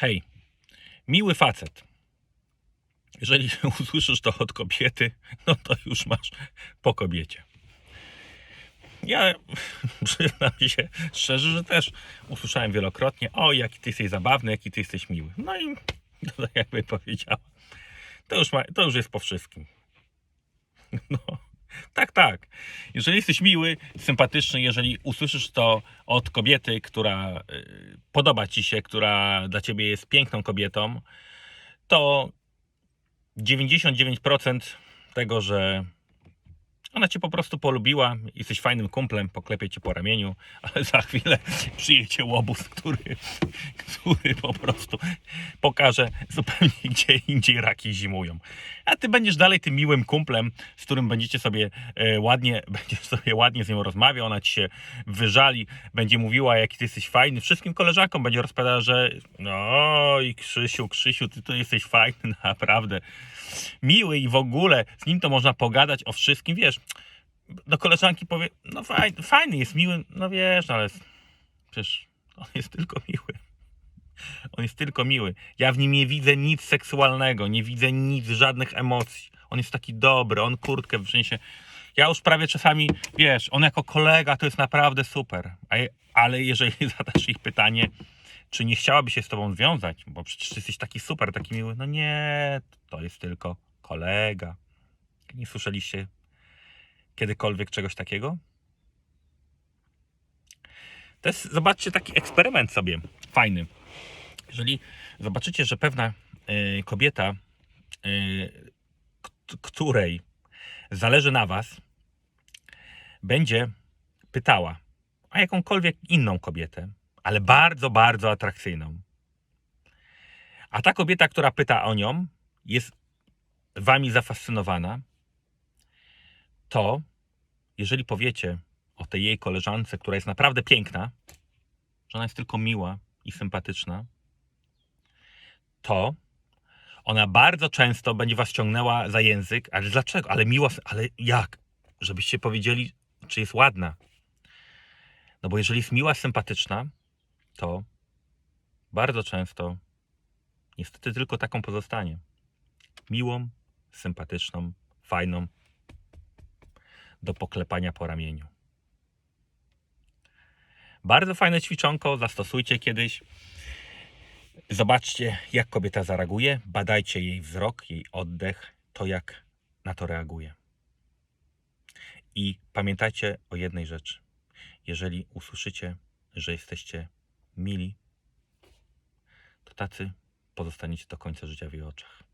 Hej, miły facet. Jeżeli usłyszysz to od kobiety, no to już masz po kobiecie. Ja przyznam się szczerze, że też usłyszałem wielokrotnie, o jaki ty jesteś zabawny, jaki ty jesteś miły. No i to tak jakby powiedziała, to już, ma, to już jest po wszystkim. No, tak, tak. Jeżeli jesteś miły, sympatyczny, jeżeli usłyszysz to od kobiety, która y, podoba ci się, która dla ciebie jest piękną kobietą, to 99% tego, że ona cię po prostu polubiła, jesteś fajnym kumplem, poklepie cię po ramieniu, ale za chwilę przyjedzie łobuz, który, który po prostu pokaże zupełnie gdzie indziej raki zimują. A ty będziesz dalej tym miłym kumplem, z którym będziecie sobie e, ładnie, będziesz sobie ładnie z nią rozmawiał, ona ci się wyżali, będzie mówiła, jaki ty jesteś fajny. Wszystkim koleżankom będzie rozpowiadała, że no i Krzysiu, Krzysiu, ty to jesteś fajny, naprawdę miły i w ogóle z nim to można pogadać o wszystkim, wiesz. Do koleżanki powie, no fajny, fajny jest miły, no wiesz, ale przecież on jest tylko miły. On jest tylko miły. Ja w nim nie widzę nic seksualnego, nie widzę nic, żadnych emocji. On jest taki dobry, on kurtkę w sensie. Ja już prawie czasami, wiesz, on jako kolega to jest naprawdę super. Ale jeżeli zadasz ich pytanie, czy nie chciałaby się z tobą związać, bo przecież jesteś taki super, taki miły. No nie, to jest tylko kolega. Nie słyszeliście kiedykolwiek czegoś takiego? To jest, zobaczcie, taki eksperyment sobie fajny. Jeżeli zobaczycie, że pewna y, kobieta, y, której zależy na was, będzie pytała o jakąkolwiek inną kobietę, ale bardzo, bardzo atrakcyjną. A ta kobieta, która pyta o nią, jest wami zafascynowana, to jeżeli powiecie o tej jej koleżance, która jest naprawdę piękna, że ona jest tylko miła i sympatyczna, to ona bardzo często będzie was ciągnęła za język, ale dlaczego? Ale miła, ale jak? Żebyście powiedzieli, czy jest ładna. No bo jeżeli jest miła, sympatyczna, to bardzo często niestety tylko taką pozostanie. Miłą, sympatyczną, fajną, do poklepania po ramieniu. Bardzo fajne ćwiczonko, zastosujcie kiedyś. Zobaczcie, jak kobieta zareaguje, badajcie jej wzrok, jej oddech, to jak na to reaguje. I pamiętajcie o jednej rzeczy. Jeżeli usłyszycie, że jesteście mili, to tacy pozostaniecie do końca życia w jej oczach.